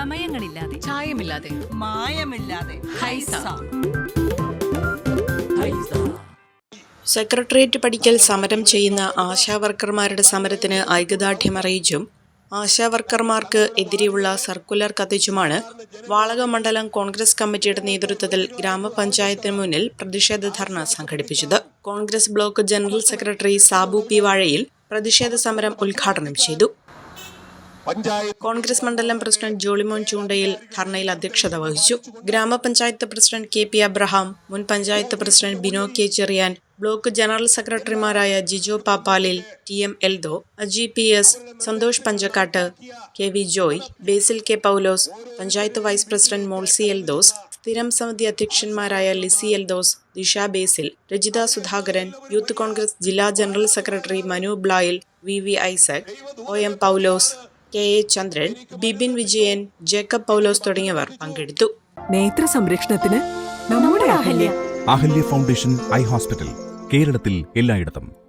ചമയങ്ങളില്ലാതെ ചായമില്ലാതെ. മായമില്ലാതെ. Haiza. Secretariat പഠിക്കൽ സമരം ചെയ്യുന്ന ആശാവർക്കർമാരുടെ സമരത്തിന് ഐക്യദാർഢ്യം അറിയിച്ചും ആശാവർക്കർമാർക്ക് എതിരെയുള്ള സർക്കുലർ കത്തിച്ചുമാണ് വാളക മണ്ഡലം കോൺഗ്രസ് കമ്മിറ്റിയുടെ നേതൃത്വത്തിൽ ഗ്രാമപഞ്ചായത്തിന് മുന്നിൽ പ്രതിഷേധ ധർണ സംഘടിപ്പിച്ചത്. Congress block general secretary Sabu P Vazhayil പ്രതിഷേധ സമരം ഉദ്ഘാടനം ചെയ്തു. പഞ്ചായത്ത് കോൺഗ്രസ് മണ്ഡലം പ്രസിഡന്റ് ജോളിമോൻ ചൂണ്ടയിൽ ധർണയിൽ അധ്യക്ഷത വഹിച്ചു. ഗ്രാമപഞ്ചായത്ത് പ്രസിഡന്റ് കെ പി അബ്രഹാം മുൻ panchayat president Bino K Cheriyan block general സെക്രട്ടറിമാരായ Jijo Pappalil T M Eldho Aji P S Santhosh Panchakkattu K V Joy Basil K Paulose panchayat vice president Molsy Eldhose സ്ഥിരം സമിതി അധ്യക്ഷന്മാരായ ലിസി എൽദോസ് ദിഷ ബേസിൽ Rajitha Sudhakaran youth Congress ജില്ലാ general secretary Manu Blayil V V Isaac O M Paulose K. A. Chandran Bibin Vijayan Jacob Paulose തുടങ്ങിയവർ പങ്കെടുത്തു. നേത്ര സംരക്ഷണത്തിന് നമ്മുടെ Ahalya. Ahalya foundation eye hospital കേരളത്തിൽ എല്ലായിടത്തും.